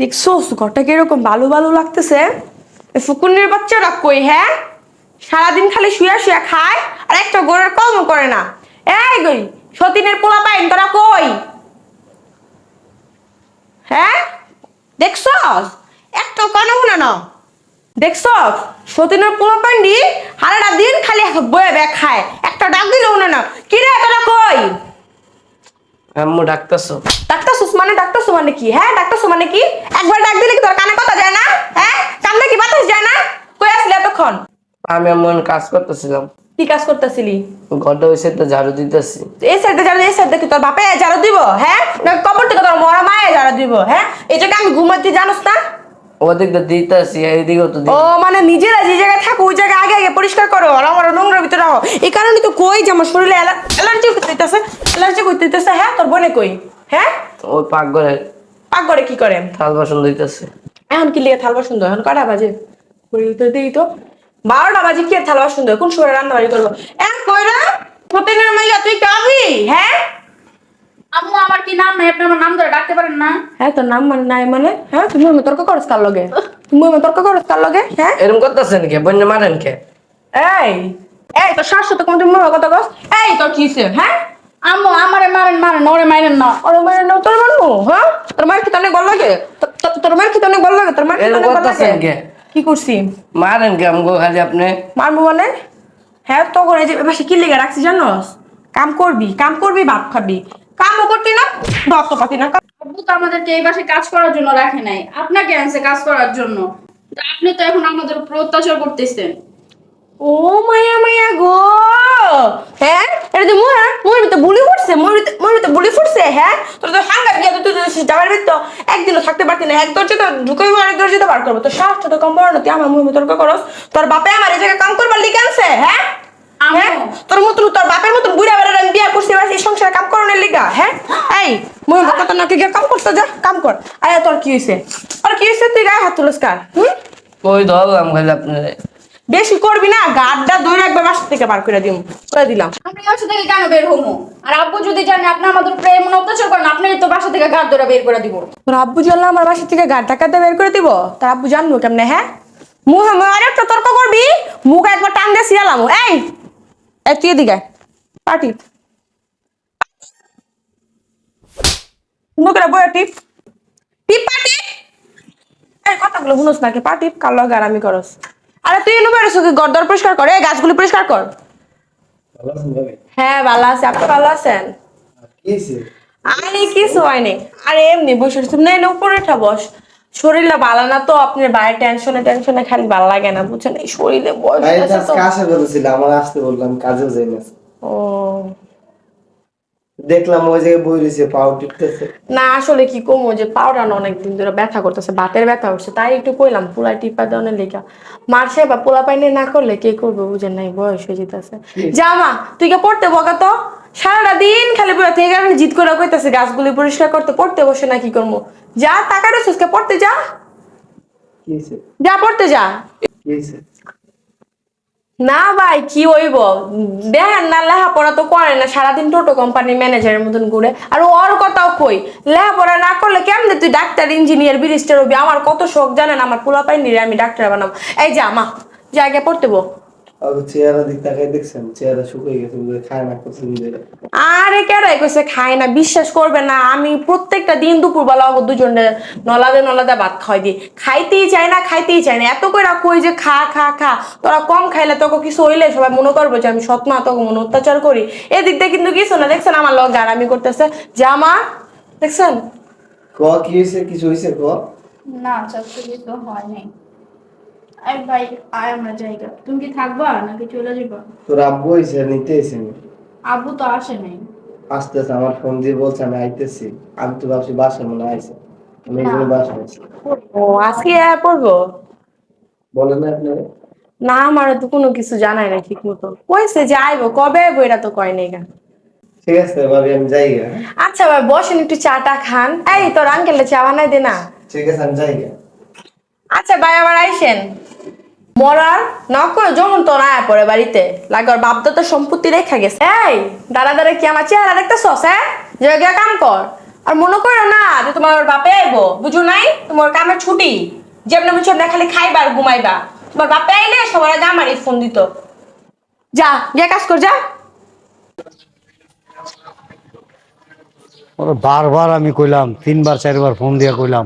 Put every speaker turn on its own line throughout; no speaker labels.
দেখছোস ঘরটা কীরকম বালু বালু লাগতেছে। ফুকুনের বাচ্চারা কই হ্যাঁ? সারাদিন খালি শুয়া শুয়া খায় আর একটা গোড়ের কম করে না। এই গই সতীনের পোলা পাইন তোরা কই? হ্যাঁ? দেখছস? একটা কেন শুনে না। দেখছস? সতীনের পোলা পাইন্ডি হারাটা দিন খালি বয়ে ব্যাগ খায়। একটা ডাক দিল শুনে না। কি রে তোরা কই?
আম্মু ডাকতেছো।
সুসমানে ডাক্তার সুমানে কি? হ্যাঁ ডাক্তার সুমানে কি? একবার ডাক দিলে কি তোর কানে কথা যায় না? হ্যাঁ কানে কি বাতাস যায় না? কই আসলি এতক্ষণ?
আমি এমন কাজ করতেছিলাম।
কি কাজ করতেছিলি?
ঘরটা হয়েছে তো ঝাড়ু দিতেছি।
এই সাইডে যারা এই সাইডে কি তোর বাপে ঝাড়ু দিব? হ্যাঁ? না কবর থেকে তোর মরা মায়ে ঝাড়ু দিব হ্যাঁ? এই জায়গায় আমি ঘুমাতে জানোস না?
ওদিকটা দিতেছি এইদিকেও তো
ও মানে নিজেরা যে জায়গায় থাকো ওই জায়গায় আগে আগে পরিষ্কার করো আর আমার নোংরার ভিতরে রাখো। এই কারণে তো কই যে আমার শরীরে অ্যালার্জি করতেছে অ্যালার্জি করতেছে হ্যাঁ? তোর বোনে কই হ্যাঁ?
ওই পাক ঘরে
পাক করে কি করে?
থাল বাসন দিতেছে
এখন কি লিয়ে থালবা সুন্দর এখন কটা বাজে? দিই তো বারোটা বাজে কি আর কোন সময় রান্না বাড়ি করব? এক কইরা প্রতিদিনের মাইয়া তুই কাবি? হ্যাঁ?
আম্মু আমার কি নাম নাই? আপনি আমার নাম ধরে ডাকতে পারেন না।
হ্যাঁ তোর নাম মানে নাই মানে? হ্যাঁ তুমি আমি তর্ক করস কার লগে? তুমি আমি তর্ক করস কার লগে? হ্যাঁ?
এরকম করতেছেন কে? বন্য মারেন কে?
এই এই তোর শাশুড়ি তো কোন তুমি কথা কস? এই তোর কি হ্যাঁ?
আম্মু আমারে মারেন মারেন ওরে মারেন না।
ওর মায়ের নাম তোর মানবো হ্যাঁ? তোর মায়ের কি অনেক গল লাগে? তোর- মায়ের কি অনেক গল লাগে? তোর মায়ের কি অনেক গল লাগে?
কি?
করছি?
মারেন কে আমগো খালি আপনি?
মারবো মানে? হ্যাঁ তো করে যে এবার কি লেগে রাখছি জানোস? কাম করবি কাম করবি ভাত খাবি। কামও করতি না ভাতও পাতি না।
আব্বু তো আমাদেরকে এই বাসায় কাজ করার জন্য রাখে নাই। আপনাকে আনছে কাজ করার জন্য। আপনি তো এখন আমাদের উপর অত্যাচার করতেছেন।
ও মায়া মায়া গো! হ্যাঁ? এটা তো মোর ভিতরে বুলি ফুটছে মোর ভিতরে বুলি ফুটছে হ্যাঁ? তোর তো তুই তো যাবার ভিতর একদিনও থাকতে পারতি না। এক দরজা তো ঢুকে আরেক দরজা তো বার করব। তোর সাহসটা তো কম বড় না তুই আমার মুখ তর্ক করস। তোর বাপে আমার এই জায়গায় কাম করবার লিখে আনছে হ্যাঁ। হ্যাঁ? তোর মতন তোর বাপের মতন বুড়া বেড়া আমি বিয়া করছি এবার এই সংসারে কাম করানোর লিগা হ্যাঁ? এই মুই নাকি গিয়ে কাম করতে যা কাম কর। আয়া তোর কি হয়েছে আর কি হয়েছে তুই গায়ে হাত তুলস কার হুম?
খালি আপনার
বেশি করবি না গাড্ডা দৌড়ে একবার বাসা থেকে বার করে দিম। করে দিলাম।
আপনি বাসা থেকে কেন বের হব? আর আব্বু যদি জানে আপনি আমাদের উপরে এমন অত্যাচার করেন আপনি তো বাসা থেকে গাছ ধরে বের করে দিব।
তোর আব্বু জানলে আমার বাসা থেকে গাড় টাকাতে বের করে দিব? তোর আব্বু জানব কেমনে হ্যাঁ? মুখ আর একটা তর্ক করবি? মুখ একবার টান দিয়ে সিয়ালাম এই এই তুই এদিকে। পাটি মুখের বই টিপ। টিপ পাটি এই কথাগুলো শুনোস নাকি পাটি কাল আমি করস? আরে তুই এনে বেরোস কি? গর্দর পরিষ্কার কর এই গাছগুলি পরিষ্কার কর। হ্যাঁ ভালো আছে। আপনি ভালো আছেন? আরে কিছু হয়নি। আরে এমনি বসে রয়েছে না না উপরে উঠা বস। শরীরটা ভালো না তো আপনার বাইরে টেনশনে টেনশনে খালি ভালো লাগে না বুঝছেন? এই শরীরে বয়স
আজকে আশা আমার আসতে বললাম কাজেও যাই না।
ও।
দেখলাম ওই জায়গায় বই রয়েছে পাও টিপতেছে।
না আসলে কি কমো যে পাউডার অনেকদিন ধরে ব্যথা করতেছে বাতের ব্যথা উঠছে তাই একটু কইলাম পোলা টিপা দেওয়ানের লেখা। মারছে বা পোলা পাইনে না করলে কে করবে বুঝেন নাই বয়স হয়ে যেতেছে। জামা তুই কে পড়তে বকা তো? সারাটা দিন খালি বইয়া থেকে আমি জিত করে কইতাছে গাছগুলি পরিষ্কার করতে পড়তে বসে না কি করব যা টাকা রয়েছিস কে পড়তে যা। যা পড়তে যা।
কি
না ভাই, কি হইব? দেখেন না, লেখাপড়া তো করে না, সারাদিন টোটো কোম্পানির ম্যানেজারের মতন ঘুরে। আর ওর কথাও কই, লেখাপড়া না করলে কেমনে তুই ডাক্তার ইঞ্জিনিয়ার বিরিস্টার হবি? আমার কত শখ, জানেন? আমার পোলা পাইনি রে আমি ডাক্তার বানাবো। এই যা মা জায়গায় পড়তে বো।
চেহারা দিক তাকাই দেখছেন চেহারা শুকিয়ে গেছে বুঝে খায় না করছে নিজেরা
আরে কেরাই কইছে খায় না বিশ্বাস করবে না আমি প্রত্যেকটা দিন দুপুরবেলা ওকে দুজনে নলাদে নলাদে ভাত খাওয়াই দিই। খাইতেই চাই না খাইতেই চাই না এত কই যে খা খা খা তোরা কম খাইলে তোকে কিছু হইলে সবাই মনে করবে যে আমি সৎমা তোকে মনে অত্যাচার করি। এদিক দিয়ে কিন্তু কিছু না দেখছেন আমার লগ গারামি করতেছে। জামা দেখছেন?
ক কি হয়েছে কিছু হয়েছে ক?
না চাকরি তো হয় নাই আই ভাই আয় আমরা জায়গা তুমি কি থাকবা নাকি চলে যাবা
তোর আব্বু হয়েছে নিতে এসে
আব্বু তো আসে নাই।
আসতেছে আমার ফোন দিয়ে বলছে আমি আইতেছি। আমি তো ভাবছি বাসা মনে আইছে। আমি এই বাসা আইছি।
ও আজকে আয়া পড়ব?
বলেন না আপনারা।
না আমার তো কোনো কিছু জানাই না ঠিক মতো কইছে যে আইবো কবে আইবো এটা তো কয় নাই গা।
ঠিক আছে ভাবি আমি যাই
আচ্ছা ভাই বসেন একটু চাটা খান। এই তোর আঙ্কেলে চা বানাই দে না।
ঠিক আছে আমি যাই
আচ্ছা ভাই আবার আইসেন। মরার নক যখন তো না পড়ে বাড়িতে, লাগর তো সম্পত্তি রেখা গেছে। এই দাঁড়া দাঁড়া কি আমার চেহারা দেখতেছস হ্যাঁ? গিয়া কাম কর। আর মনে করো না যে তোমার বাপে আইবো, বুঝো নাই? তোমার কামের ছুটি। যেমন বুঝছ না খালি খাইবা আর ঘুমাইবা। তোমার বাপে আইলে সবার আগে আমারই ফোন দিত। যা, গিয়ে কাজ কর, যা।
বারবার আমি কইলাম, তিনবার, চারবার ফোন দিয়া কইলাম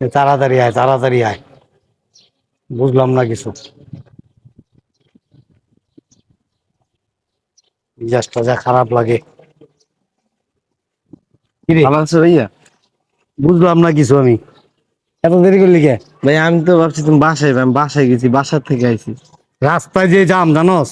তাড়াতাড়ি আয় তাড়াতাড়ি আয়। বুঝলাম না কিছু। মেজাজটা যা খারাপ লাগে।
ভাইয়া?
বুঝলাম না কিছু আমি। এত দেরি করলি কে?
ভাই আমি তো ভাবছি তুমি বাসায় আমি বাসায় গেছি বাসার থেকে আইছি।
রাস্তায় যে জাম জানোস?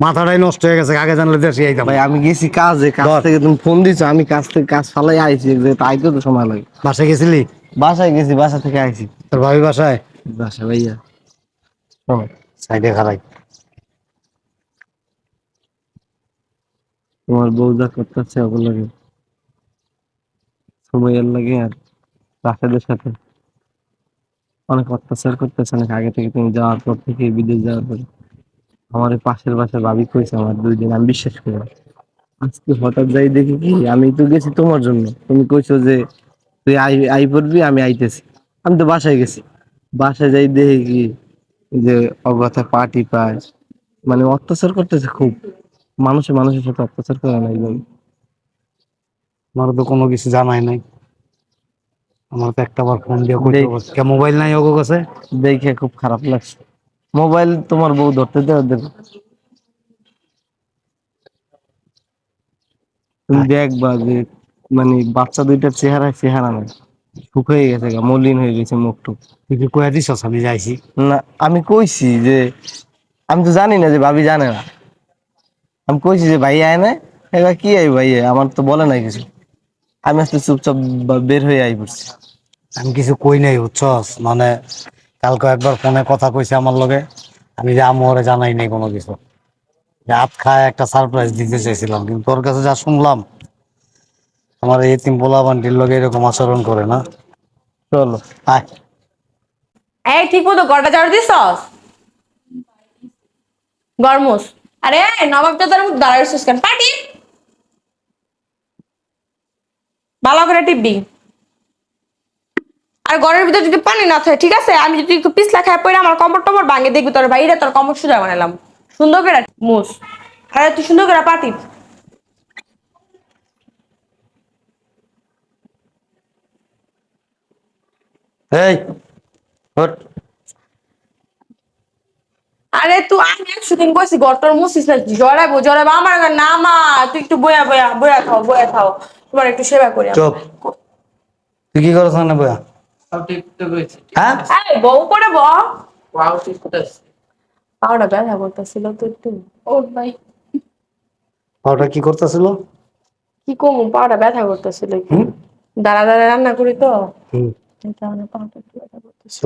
মাথাটাই নষ্ট হয়ে গেছে আগে জানলে দেশে আইতাম।
ভাই আমি গেছি কাজে কাজ। থেকে তুমি ফোন দিছো আমি কাজ থেকে কাজ ফালাই আইছি যে আইতে তো সময় লাগে।
বাসায় গেছিলি?
বাসায় গেছি বাসা থেকে আইছি।
তোর ভাবি বাসায়?
বাসা ভাইয়া।
সাইডে খারাই
তোমার বউ যা করতেছে ওগুলো লাগে। সময়ের লাগে আর রাশেদের সাথে। অনেক অত্যাচার করতেছে অনেক আগে থেকে তুমি যাওয়ার পর থেকে বিদেশ যাওয়ার পরে। আমার এই পাশের বাসার ভাবি কইছে আমার দুই দিন আমি বিশ্বাস করি আজকে হঠাৎ যাই দেখি কি আমি তো গেছি তোমার জন্য। তুমি কইছো যে তুই আই আই পড়বি আমি আইতেছি। আমি তো বাসায় গেছি। বাসায় যাই দেখি কি যে অগথা পার্টি পায়। মানে অত্যাচার করতেছে খুব। মানুষে মানুষের সাথে অত্যাচার করে না একদম।
আমার তো কোনো কিছু জানাই নাই। আমার তো একটা বার ফোন দিয়ে কইতে
দেখ।
কে মোবাইল নাই ওগো কাছে?
দেখে খুব খারাপ লাগছে। মোবাইল তোমার বউ ধরতে দেওয়া দেবে তুমি দেখবা যে মানে বাচ্চা দুইটার চেহারা চেহারা নাই। শুকিয়ে গেছে গা মলিন হয়ে গেছে মুখটুক।
তুই কি কয়ে দিছস আমি যাইছি?
না আমি কইছি যে আমি তো জানি না যে ভাবি জানে না। আমি কইছি যে ভাই আয় না এবার কি আই ভাই আমার তো বলে নাই কিছু। আমি আজকে চুপচাপ বের হয়ে আই পড়ছি।
আমি কিছু কই নাই বুঝছস? মানে কালকে একবার ফোনে কথা কইছে আমার লগে আমি যে আমরে জানাই নাই কোনো কিছু। রাত খায় একটা সারপ্রাইজ দিতে চাইছিলাম কিন্তু তোর কাছে যা শুনলাম আমার এই তিন পোলা বান্টির লগে এরকম আচরণ করে না।
চলো।
আয়।
এই ঠিক মতো গড়টা ঝাড়ু দিছস? গরমুস। আরে নবাব চাচার মধ্যে দাঁড়াইছিস কেন? পাটি ভালো করে টিপবি। আর ঘরের ভিতরে যদি পানি না থাকে ঠিক আছে? আমি যদি একটু পিছলা খাই পড়ে আমার কম্বর টম্বর ভাঙে দেখবি তোর বাইরে তোর কম্বর সুজা বানালাম। সুন্দর করে মুস। আরে তুই সুন্দর করে পাটি
এই ওঠ।
আরে তুই আমি একশো দিন কইছি ঘরটার মুছিস না জড়াবো জড়াবো আমার আগে না মা তুই একটু বয়া বয়া বয়া খাও বয়া খাও তোমার একটু সেবা করি
চুপ। তুই কি করছ না বয়া?
সব কইছি
হ্যাঁ?
এই বউ করে ব পাওটা ব্যথা করতেছিল তো একটু।
ও ভাই।
কি করতেছিল?
কি কমু পাওটা ব্যথা করতেছিল দাঁড়া দাঁড়া রান্না করি তো।
হুম।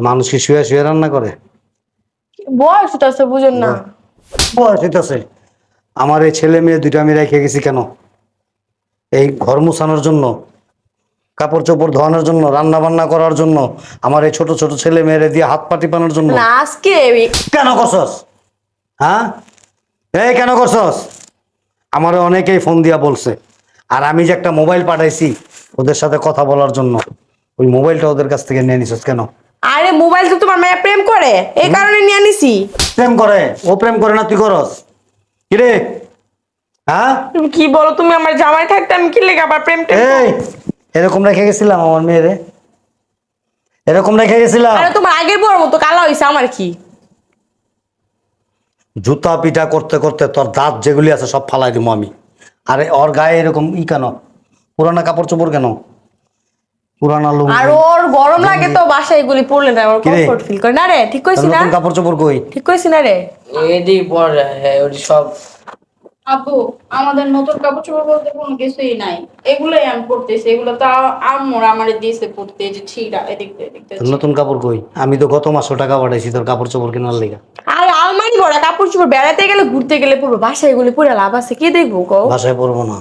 মানুষ কি শুয়ে শুয়ে রান্না করে?
বয়স হইতাছে বুঝেন না।
বয়স হইতাছে। আমার এই ছেলে মেয়ে দুইটা আমি রেখে গেছি কেন? এই ঘর মুছানোর জন্য কাপড় চোপড় ধোয়ানোর জন্য রান্না বান্না করার জন্য আমার এই ছোট ছোট ছেলে মেয়েরে দিয়ে হাত পা টিপানোর জন্য।
না আজকে
কেন করছস? হ্যাঁ? এই কেন করছস? আমার অনেকেই ফোন দিয়া বলছে। আর আমি যে একটা মোবাইল পাঠাইছি ওদের সাথে কথা বলার জন্য। ওই মোবাইলটা ওদের কাছ থেকে নিয়ে নিছস কেন?
আরে মোবাইল তো তোমার মায়ের প্রেম করে। এই কারণে নিয়ে নিছি
প্রেম করে? ও প্রেম করে না তুই করস। কিরে হ্যাঁ?
তুমি কি বলো তুমি আমার জামাই থাকতে আমি কি লেগে আবার প্রেম টেম
এই এরকম রেখে গেছিলাম আমার মেয়েরে। এরকম রেখে গেছিলাম।
আরে তোমার আগের বড় মতো কালা হইছে আমার কি?
জুতা পিটা করতে করতে তোর দাঁত যেগুলি আছে সব ফালাই দিব আমি। আরে ওর গায়ে এরকম ই কেন? পুরানা কাপড় চোপড় কেন? পুরানা
আর ওর গরম লাগে তো বাসায় এগুলি পরলে না আমার
কি
ফিল করে। না রে ঠিক কইছি না?
নতুন কাপড় চোপড় কই?
ঠিক কইছি না রে?
এদি পরে হ্যাঁ ওই সব।
আপু আমাদের নতুন কাপড় চোপড় বলতে কোনো কিছুই নাই। এগুলোই আমি পড়তেছি এগুলো তো আম্মুর আমারে দিয়েছে পড়তে যে ছিড়া এদিক দিয়ে এদিক দিয়ে
তোর নতুন কাপড় কই? আমি তো গত মাসও টাকা পাঠাইছি তোর কাপড় চোপড় কেনার লেগা।
আর আলমারি ভরা কাপড় চোপড় বেড়াতে গেলে ঘুরতে গেলে পুরো বাসায় এগুলি পরে লাভ আছে কি দেখব গো
বাসায় পরবো না।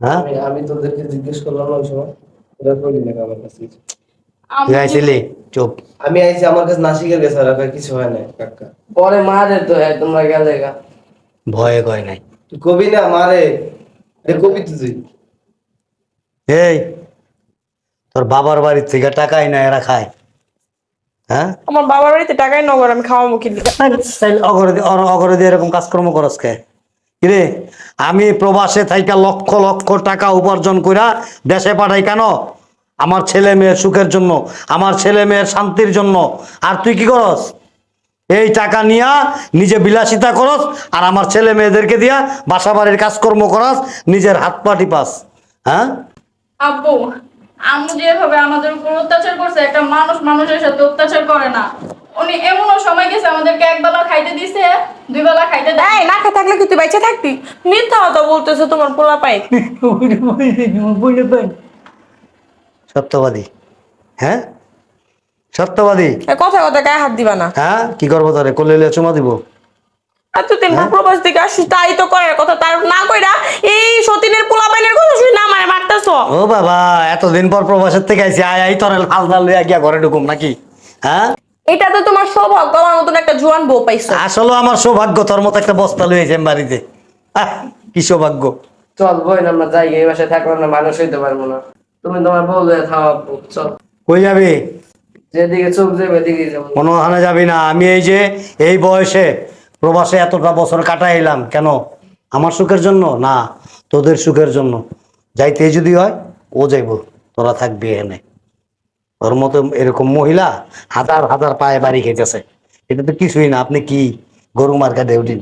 হ্যাঁ?
আমি আমি তোদেরকে জিজ্ঞেস করলাম ওই সময় ওরা কইলি না আমার কাছে
তুই আইছিলি? চুপ।
আমি আইছি আমার কাছে নাসিকের আর আপনার কিছু হয় না কাকা
পরে মারে তো হ্যাঁ তোমরা গেলে
ভয়ে কয় নাই।
তুই কবি না মারে। কবি তুই।
এই তোর বাবার বাড়ির থেকে টাকাই না এরা খায়। হ্যাঁ?
আমার বাবার বাড়িতে টাকাই নগর আমি খাওয়া
তাইলে অগরে অর- অগরে দিয়ে এরকম কাজকর্ম করস কে? কিরে? আমি প্রবাসে থাইকা লক্ষ লক্ষ টাকা উপার্জন কইরা দেশে পাঠাই কেন? আমার ছেলে মেয়ের সুখের জন্য, আমার ছেলে মেয়ের শান্তির জন্য। আর তুই কি করস? এই টাকা নিয়া নিজে বিলাসিতা করস আর আমার ছেলে মেয়েদেরকে দিয়া বাসা বাড়ির কাজকর্ম করাস, নিজের হাত পা টিপাস। হ্যাঁ?
আব্বু, আম্মু যেভাবে আমাদের উপর অত্যাচার করছে, একটা মানুষ মানুষের সাথে অত্যাচার করে না। উনি এমনও সময় গেছে আমাদেরকে এক বেলা খাইতে দিছে দুই বেলা খাইতে দেয়।
এই না খেয়ে থাকলে কি তুই বেঁচে থাকতি মিথ্যা কথা বলতেছে তোমার পোলা পাই
সত্যবাদী। হ্যাঁ? সত্যবাদী।
কথা কথা গায়ে হাত দিবা না।
হ্যাঁ? কি করব তোরে? কোলে চুমা দিব?
আর তুই তিন প্রবাস থেকে আসিস তাই তো করার কথা তার না কইরা এই সতীনের পোলা পাইনের কথা শুনি না মানে মারতেছ।
ও বাবা এতদিন পর প্রবাসের থেকে আইসি আয় আই তোর হাল দাল লইয়া গিয়া ঘরে ঢুকুম নাকি? হ্যাঁ?
এটা তো তোমার সৌভাগ্য আমার মতন একটা জোয়ান বউ পাইছো।
আসলে আমার সৌভাগ্য তোর মতো একটা বস্তা লইয়েছে বাড়িতে। আহ, কি সৌভাগ্য।
চল বই না আমরা যাই এই বাসায় থাকলাম না মানুষ হইতে পারব না। তুমি তোমার বউ লয়ে থামাবো চল।
কই যাবি?
যেদিকে চোখ যাবে এদিকে যাব।
কোনো হানে যাবি না। আমি এই যে এই বয়সে প্রবাসে এতটা বছর কাটাইলাম কেন? আমার সুখের জন্য? না তোদের সুখের জন্য। যাইতে যদি হয় ও যাইব তোরা থাকবি এনে ওর মতো এরকম মহিলা হাজার হাজার পায়ে বাড়ি খেতেছে এটা তো কিছুই না, আপনি কি গরু মার্কা দেউটিন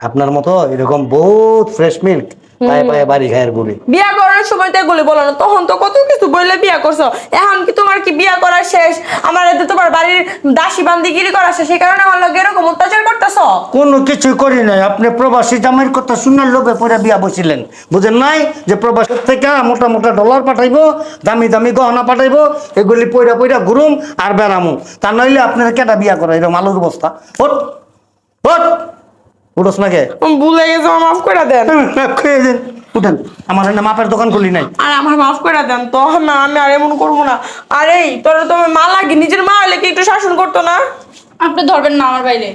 আপনার মতো এরকম বহুত ফ্রেশ মিল্ক পায়ে পায়ে বাড়ি খায়ের বুড়ি
বিয়া করার সময় তো এগুলি বলো না তখন তো কত কিছু বললে বিয়া করছ। এখন কি তোমার কি বিয়া করা শেষ? আমার এতে তোমার বাড়ির দাসী বান্দিগিরি করা শেষ সেই কারণে আমার লোক এরকম অত্যাচার করতেছো?
কোনো কিছু করি নাই। আপনি প্রবাসী জামাইয়ের কথা শুনার লোভে পরে বিয়া বসিলেন। বুঝেন নাই? যে প্রবাসের থেকে মোটা মোটা ডলার পাঠাইবো দামি দামি গহনা পাঠাইবো এগুলি পয়রা পয়রা ঘুরুম আর বেড়ামু। তা নইলে আপনার কেটা বিয়া করা এরকম আলুর বস্তা উঠোস না কে
আমি ভুলে গেছো আমার মাফ করে দেন।
খেয়ে দেন উঠেন। আমার এনে মাপের দোকান খুলি নাই।
আর আমার মাফ করে দেন তো না আমি আর এমন করব না। আরে তোর তো মা লাগে নিজের মা হলে কি একটু শাসন করতো না?
আপনি ধরবেন না আমার বাইরে।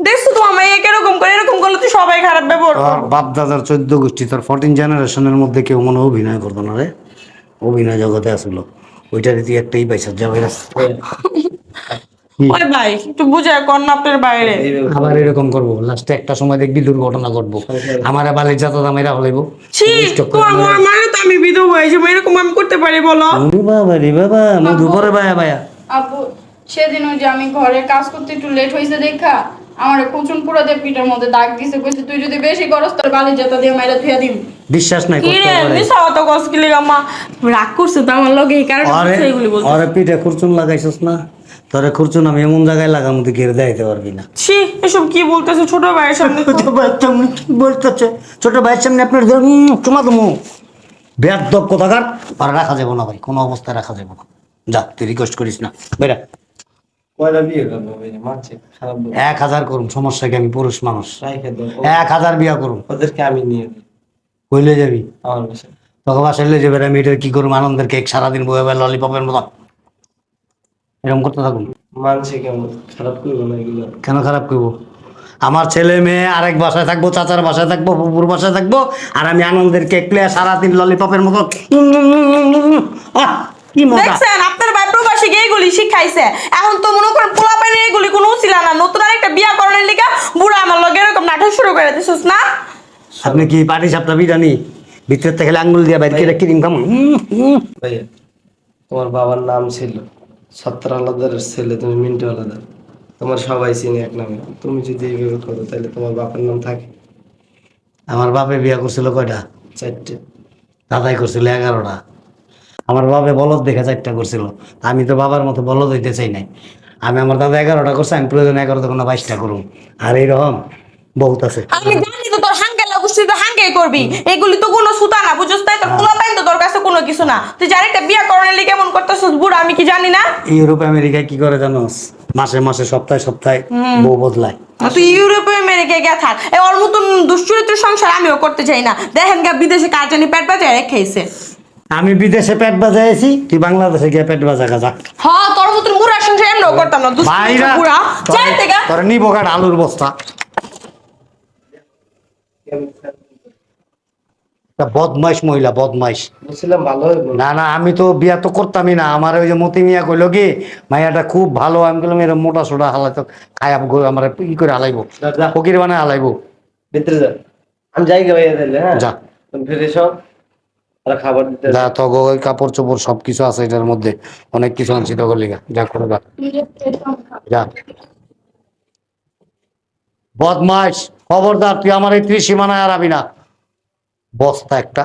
দেখছ তো আমি এরকম করে এরকম করলে তুই সবাই খারাপ ব্যবহার
বাপ দাদার চোদ্দ গোষ্ঠী তোর ফোরটিন জেনারেশনের মধ্যে কেউ মনে অভিনয় করতো না রে। অভিনয় জগতে আসলো ওইটারে তুই একটাই পাইছিস যাবে
ওই ভাই একটু বুঝে কর আপনার বাইরে।
আবার এরকম করব লাস্টে একটা সময় দেখবি দুর্ঘটনা ঘটবো। আমার বালির যাতা দামেরা হলাইবো
ছি তোমার মা- মানে তো আমি বিধবা হয়েছি এরকম আমি করতে পারি বলো?
ওরে বাবা রে বাবা মধু পরে বায়া বায়া
আপু সেদিন ওই যে আমি ঘরে কাজ করতে একটু লেট হয়েছে দেখা আমার কুচুন পুরা দিয়ে পিঠের মধ্যে দাগ দিছে কইছে তুই যদি বেশি করস তোর বালি জেতা দিয়ে মাইরা থুয়া দিম।
বিশ্বাস নাই করতে পারে।
কি লিগা মা? রাগ করছে তো আমার লগে এই কারণে
আরে
এগুলি বলছে
আরে পিঠে খুরচুন লাগাইছিস না? তোরে খুরচুন আমি এমন জায়গায় লাগাম তুই ঘিরে দেখাইতে পারবি না।
ছি এসব কি বলতেছে? ছোট ভাইয়ের সামনে
ছোট ভাইয়ের সামনে কি বলতেছে? ছোট ভাইয়ের সামনে আপনার তোমা তুমি বেদব কোথাকার? আর রাখা যাব না ভাই কোনো অবস্থায় রাখা যাব না। যা তুই রিকোয়েস্ট করিস না। বেরা। এক হাজার করুন সমস্যা কি আমি পুরুষ মানুষ? এক হাজার বিয়া করুন।
ওদেরকে আমি নিয়ে
কইলে যাবি?
আমার বাসায়।
তোকে বাসায় লে যাবে আমি এটা কি করব? আনন্দের কেক সারাদিন বয়ে বয়ে ললিপপের মতো এরকম করতে থাকুন।
মানছে কেমন? খারাপ করব না এগুলো?
কেন খারাপ করব? আমার ছেলে মেয়ে আরেক বাসায় থাকব চাচার বাসায় থাকব বুবুর বাসায় থাকব আর আমি আনন্দের কেক প্লেয়ার সারাদিন ললিপপের মতন। আহ, কি মজা।
দেখছেন আপনার ভাই প্রবাসী গিয়ে শিখাইছে। এখন তো মনে করেন এগুলি কোনো ছিল না। নতুন বিয়া করার লিগা বুড়া আমার লগে এরকম নাটক শুরু করে দিছিস না?
আপনি কি পাটি সাপটা বিরানি ভিতর থেকে আঙ্গুল দিয়ে বাইরে কেটে ক্রিম খাম?
ভাইয়া তোমার বাবার নাম ছিল সত্তর আলাদার ছেলে তুমি মিন্টু আলাদা তোমার সবাই চিনি এক নামে। তুমি যদি এইভাবে করো তাহলে তোমার বাবার নাম থাকে।
আমার বাপে বিয়া করছিল কয়টা?
চারটে।
দাদাই করছিল এগারোটা। আমার বাপে বলদ দেখে চারটা করছিল। আমি তো বাবার মতো বলদ হইতে চাই নাই। আমি আমার দাদা এগারোটা করছি আমি প্রয়োজন এগারোটা কোনো বাইশটা করুন আর এইরকম বহুত আছে।
হাঙ্গে করবি? এগুলি তো কোনো সুতা না বুঝছিস তাই তোর তো তোর কাছে কোনো কিছু না। তুই জানি একটা বিয়া করার লিগে এমন করতেছিস বুড়া আমি কি জানি না?
ইউরোপ আমেরিকায় কি করে জানোস? মাসে মাসে সপ্তাহে সপ্তাহে বউ বদলায়।
তুই ইউরোপে আমেরিকায় গিয়ে থাক। এ ওর মতন দুশ্চরিত্র সংসার আমিও করতে চাই না। দেখেন গা বিদেশে কার জানি পেট বাজায় রেখেছে
আমি বিদেশে পেট বাজাইছি তুই বাংলাদেশে গিয়ে পেট বাজা গাজা
হ তোর মতন বুড়ার সংসার এমনও করতাম না দুশ্চরিত্র বুড়া। থেকে
তোর নিবো আলুর বস্তা। বদমাইশ মহিলা বদমাইশ।
বুঝছিলাম ভালো
না না আমি তো বিয়া তো করতামই না। আমার ওই যে মতি মিয়া কইলো কি মাইয়াটা খুব ভালো আমি বললাম এরকম মোটা সোটা হালাইতো খাই আমার ই করে হালাইবো ফকির বানায় হালাইবো।
ভিতরে যা। আমি যাই গে ভাইয়া তাহলে হ্যাঁ?
যা।
ফিরে আর খাবার দিতে
যা তো কাপড় চোপড় সব কিছু আছে এটার মধ্যে। অনেক কিছু আনছি তো গলিগা যা করে যা। যে। বদমাইশ খবরদার তুই আমার এই ত্রিসীমানায় হারাবি না। বস্তা একটা।